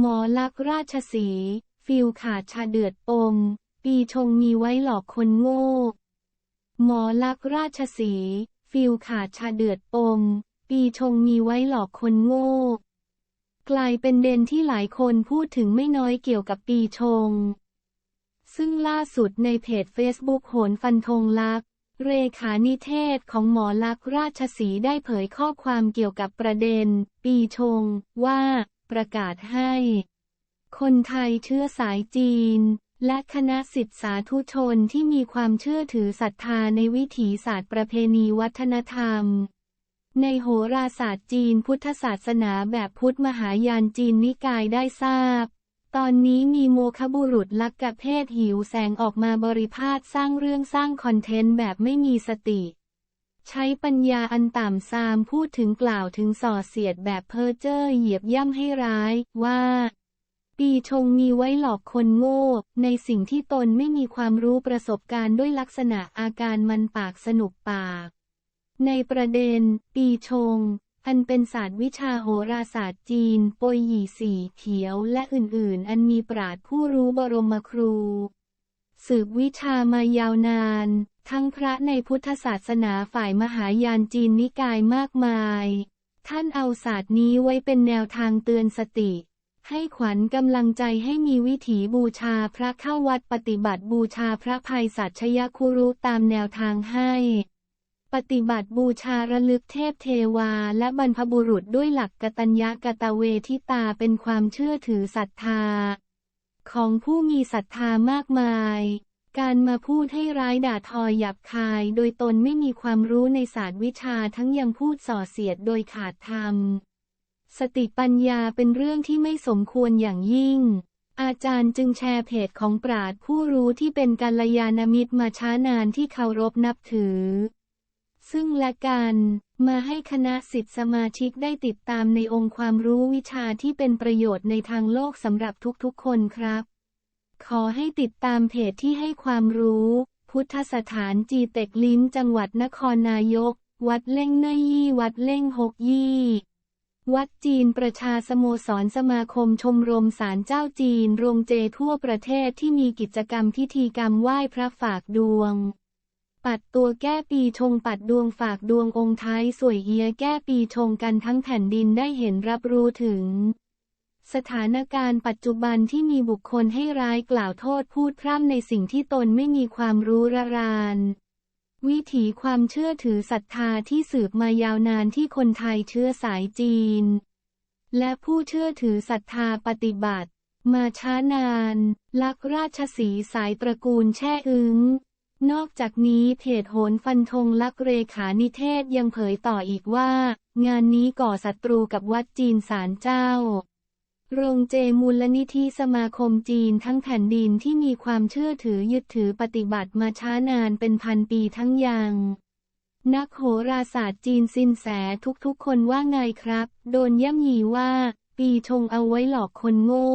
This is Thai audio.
หมอลักษ์ราชสีห์ฟิลขาดชาเดือดปมปีชงมีไว้หลอกคนโง่ หมอลักษ์ราชสีห์ฟิลขาดชาเดือดปมปีชงมีไว้หลอกคนโง่ กลายเป็นเด่นที่หลายคนพูดถึงไม่น้อยเกี่ยวกับปีชง ซึ่งล่าสุดในเพจ Facebook โหนฟันธงลักษ์เรขานิเทศของหมอลักษ์ราชสีห์ได้เผยข้อความเกี่ยวกับประเด็น ปีชง ว่า ประกาศให้ คนไทยเชื้อสายจีน และคณะสิทธิสาธุชนที่มีความเชื่อถือศรัทธาในวิถีศาสตร์ประเพณีวัฒนธรรม ในโหราศาสตร์จีนพุทธศาสนาแบบพุทธมหายานจีนนิกายได้ทราบตอนนี้มีโมคบุรุษลักกะเพศหิวแสงออกมาบริพาทสร้างเรื่องสร้างคอนเทนต์แบบไม่มีสติ ใช้ปัญญาอันต่ำซามพูดถึงกล่าวถึงส่อเสียดแบบเพ้อเจ้อเหยียบย่ำให้ร้ายว่า ปีชงมีไว้หลอกคนโง่ ในสิ่งที่ตนไม่มีความรู้ประสบการณ์ด้วยลักษณะอาการมันปากสนุกปาก ในประเด็น ปีชง อันเป็นศาสตร์วิชาโหราศาสตร์จีนปยหยี่สีเขียวและอื่นๆ อันมีปราดผู้รู้บรมครู สืบวิชามายาวนาน ทั้งพระในพุทธศาสนาฝ่ายมหายานจีนนิกายมากมาย ท่านเอาศาสตร์นี้ไว้เป็นแนวทางเตือนสติ ให้ขวัญกำลังใจให้มีวิถีบูชาพระเข้าวัดปฏิบัติบูชาพระภัยสัชยคุรุตามแนวทางให้ ปฏิบัติบูชาระลึกเทพเทวาและบรรพบุรุษด้วยหลักกตัญญากตเวทิตาเป็นความเชื่อถือศรัทธา ของผู้มีศรัทธามากมาย การมาพูดให้ร้ายด่าทอหยาบคาย โดยตนไม่มีความรู้ในศาสตร์วิชาทั้งยังพูดส่อเสียดโดยขาดธรรม สติปัญญาเป็นเรื่องที่ไม่สมควรอย่างยิ่ง อาจารย์จึงแชร์เพจของปราดผู้รู้ที่เป็นกัลยาณมิตรมาช้านานที่เคารพนับถือ ซึ่งและกันมาให้คณะสิทธิสมาชิกได้ติดตามในองค์ความรู้วิชาที่เป็นประโยชน์ในทางโลกสำหรับทุกๆคนครับ ขอให้ติดตามเพจที่ให้ความรู้ พุทธสถานจีเต็กลิ้มจังหวัดนครนายก วัดเล่งเนยยี่วัดเล่งหกยี่ วัดจีนประชาสโมสรสมาคมชมรมสารเจ้าจีนโรงเจทั่วประเทศที่มีกิจกรรมพิธีกรรมไหว้พระฝากดวง ปัดตัวแก้ปีชงปัดดวงฝากดวงองค์ท้ายสวยเอียแก้ปีชงกันทั้งแผ่นดินได้เห็นรับรู้ถึง สถานการณ์ปัจจุบันที่มีบุคคลให้ร้ายกล่าวโทษพูดพร่ำในสิ่งที่ตนไม่มีความรู้ระราน วิถีความเชื่อถือศรัทธาที่สืบมายาวนานที่คนไทยเชื้อสายจีน และผู้เชื่อถือศรัทธาปฏิบัติ มาช้านาน ลักราชสีสายตระกูลแช่อึง้ง นอกจากนี้เพจโหนฟันธงลักเรขานิเทศยังเผยต่ออีกว่า งานนี้ก่อศัตรูกับวัดจีนสารเจ้า โรงเจมูลนิธิสมาคมจีนทั้งแผ่นดินที่มีความเชื่อถือยึดถือปฏิบัติมาช้านานเป็นพันปีทั้งยังนักโหราศาสตร์จีนสินแสทุกๆคนว่าไงครับ โดนย่ำยีว่า ปีชงเอาไว้หลอกคนโง่